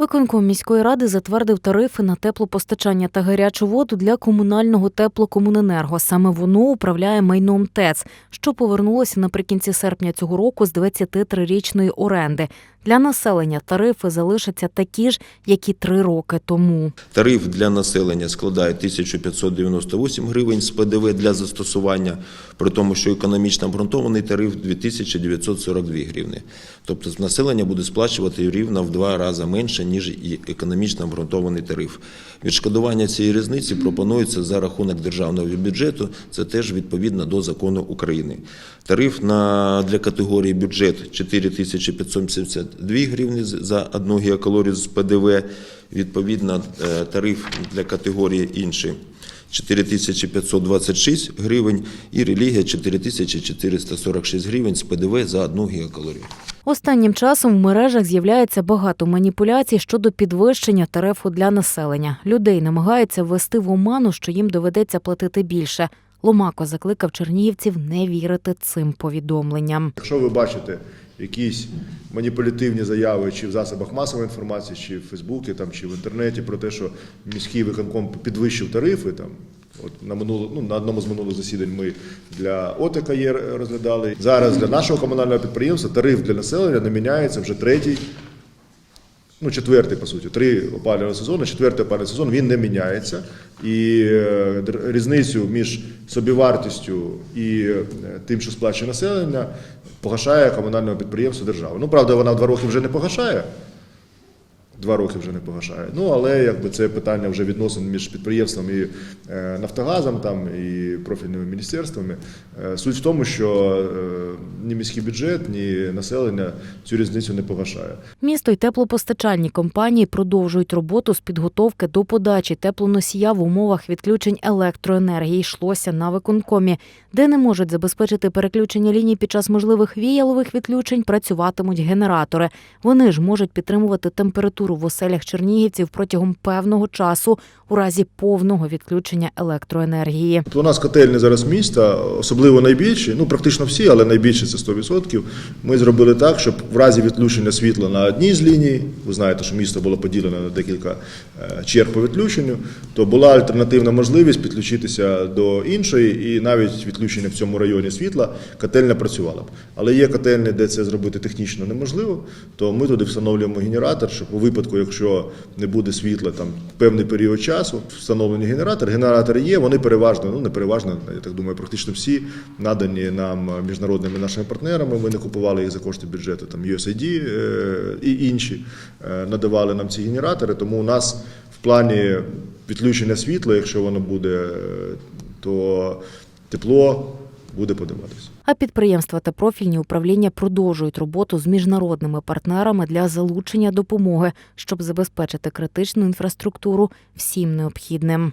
Виконком міської ради затвердив тарифи на теплопостачання та гарячу воду для комунального теплокомуненерго. Саме воно управляє майном ТЕЦ, що повернулося наприкінці серпня цього року з 23-річної оренди. Для населення тарифи залишаться такі ж, як і три роки тому. Тариф для населення складає 1598 гривень з ПДВ для застосування, при тому, що економічно обґрунтований тариф 2942 гривни. Тобто населення буде сплачувати рівно в два рази менше, ніж економічно обґрунтований тариф. Відшкодування цієї різниці пропонується за рахунок державного бюджету, це теж відповідно до закону України. Тариф на, для категорії бюджет 4572 гривні за одну гігакалорію з ПДВ. Відповідно, е, тариф для категорії інші 4526 гривень і релігія 4446 гривень з ПДВ за одну гігакалорію. Останнім часом в мережах з'являється багато маніпуляцій щодо підвищення тарифу для населення. Людей намагаються ввести в оману, що їм доведеться платити більше. Ломако закликав чернігівців не вірити цим повідомленням. Якщо ви бачите якісь маніпулятивні заяви чи в засобах масової інформації, чи в Фейсбуці, там, чи в інтернеті про те, що міський виконком підвищив тарифи, там, от на, минуло, ну, на одному з минулих засідань ми для ОТКЄ розглядали. Зараз для нашого комунального підприємства тариф для населення не міняється вже третій ну, четвертий, по суті, три опалювального сезону, четвертий опалювальний сезон він не міняється. І е, різницю між собівартістю і е, тим, що сплачує населення, погашає комунальне підприємство держава. Ну, правда, вона в два роки вже не погашає. Два роки вже не погашає. Ну, але якби це питання вже відносин між підприємством і е, Нафтогазом там, і профільними міністерствами. Е, суть в тому, що е, ні міський бюджет, ні населення цю різницю не погашає. Місто й теплопостачальні компанії продовжують роботу з підготовки до подачі теплоносія в умовах відключень електроенергії. Йшлося на виконкомі, де не можуть забезпечити переключення ліній під час можливих віялових відключень. Працюватимуть генератори. Вони ж можуть підтримувати температуру в оселях чернігівців протягом певного часу у разі повного відключення електроенергії. У нас котельні зараз міста, особливо найбільші, ну практично всі, але найбільші це 100%. Ми зробили так, щоб в разі відключення світла на одній з ліній, ви знаєте, що місто було поділено на декілька е, черг по відключенню, то була альтернативна можливість підключитися до іншої, і навіть відключення в цьому районі світла котельня працювала б. Але є котельні, де це зробити технічно неможливо, то ми туди встановлюємо генератор, щоб у випадку, якщо не буде світла там певний період часу, встановлені генератори. Генератори є, вони переважно, ну не переважно, я так думаю, практично всі надані нам міжнародними нашими партнерами. Ми не купували їх за кошти бюджету, там USAID е, і інші е, надавали нам ці генератори. Тому у нас в плані відключення світла, якщо воно буде, е, то тепло буде подаватися. А підприємства та профільні управління продовжують роботу з міжнародними партнерами для залучення допомоги, щоб забезпечити критичну інфраструктуру всім необхідним.